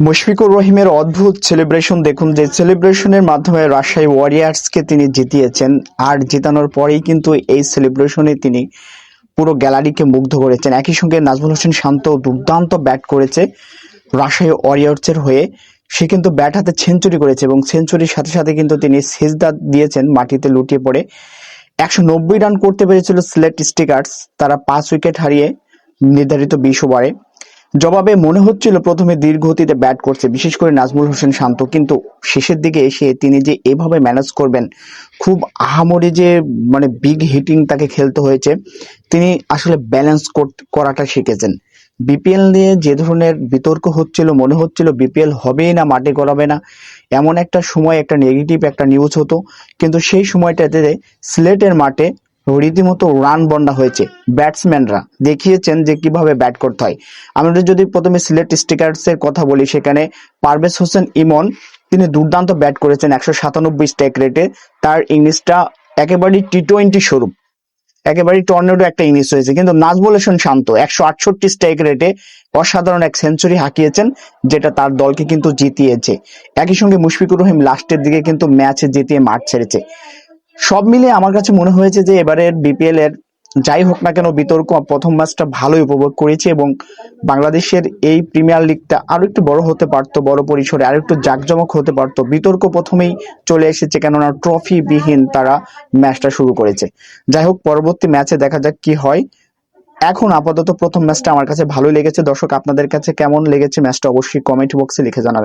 মুশফিকুর রহিমের অদ্ভুত সেলিব্রেশন দেখুন যে সেলিব্রেশনের মাধ্যমে রাজশাহী ওয়ারিয়ার্সকে তিনি জিতিয়েছেন। আর জেতানোর পরেই কিন্তু এই সেলিব্রেশনে তিনি পুরো গ্যালারিকে মুগ্ধ করেছেন। একই সঙ্গে নাজমুল হোসেন শান্ত দুর্দান্ত ব্যাট করেছে রাজশাহী ওয়ারিয়ার্সের হয়ে। সে কিন্তু ব্যাট হাতে সেঞ্চুরি করেছে এবং সেঞ্চুরির সাথে সাথে কিন্তু তিনি সেজদা দিয়েছেন মাটিতে লুটিয়ে পড়ে। একশো নব্বই রান করতে পেরেছিল সিলেট স্টিকার্স তারা পাঁচ উইকেট হারিয়ে নির্ধারিত বিশ ওভারে জবাবে মনে হচ্ছিল প্রথমে দীর্ঘ গতিতে ব্যাট করছে, বিশেষ করে নাজমুল হোসেন শান্ত। কিন্তু শেষের দিকে এসে তিনি যে এভাবে ম্যানেজ করবেন, খুব আহামরি যে মানে বিগ হিটিং তাকে খেলতে হয়েছে, তিনি আসলে ব্যালেন্স করাটা শিখেছেন। বিপিএল নিয়ে যে ধরনের বিতর্ক হচ্ছিল, মনে হচ্ছিল বিপিএল হবেই না, মাঠে করাবে না। এমন একটা সময়, একটা নেগেটিভ একটা নিউজ হতো। কিন্তু সেই সময়টাতে সিলেটের মাঠে রীতিমতো রান বন্যা হয়েছে। ব্যাটসম্যানরা দেখিয়েছেন যে কীভাবে ব্যাট করতে হয়। আমরা যদি প্রথমে সিলেট স্টিকার্স এর কথা বলি, সেখানে পারভেজ হোসেন ইমন, তিনি দুর্দান্ত ব্যাট করেছেন একশো সাতানব্বই স্ট্রাইক রেটে তার ইংলিশটা একেবারেই টি টোয়েন্টি স্বরূপ। একেবারেই টর্নেডো একটা ইনিংস হয়েছে। কিন্তু নাজমুল হোসেন শান্ত একশো আটষট্টি স্ট্রাইক রেটে অসাধারণ এক সেঞ্চুরি হাঁকিয়েছেন, যেটা তার দলকে কিন্তু জিতিয়েছে। একই সঙ্গে মুশফিকুর রহিম লাস্টের দিকে কিন্তু ম্যাচে জিতিয়ে মাঠ ছেড়েছে। সব মিলিয়ে আমার কাছে মনে হয়েছে যে এবারের বিপিএল এর যাই হোক না কেন বিতর্ক, প্রথম ম্যাচটা ভালোই উপভোগ করেছি এবং বাংলাদেশের এই প্রিমিয়ার লিগটা আরও একটু বড় হতে পারতো, বড় পরিসরে আরও একটু জাঁকজমক হতে পারতো। বিতর্ক প্রথমেই চলে এসেছে কেননা ট্রফি বিহীন তারা ম্যাচটা শুরু করেছে। যাই হোক, পরবর্তী ম্যাচে দেখা যাক কি হয়। এখন আপাতত প্রথম ম্যাচটা আমার কাছে ভালোই লেগেছে। দর্শক, আপনাদের কাছে কেমন লেগেছে ম্যাচটা অবশ্যই কমেন্ট বক্সে লিখে জানাবেন।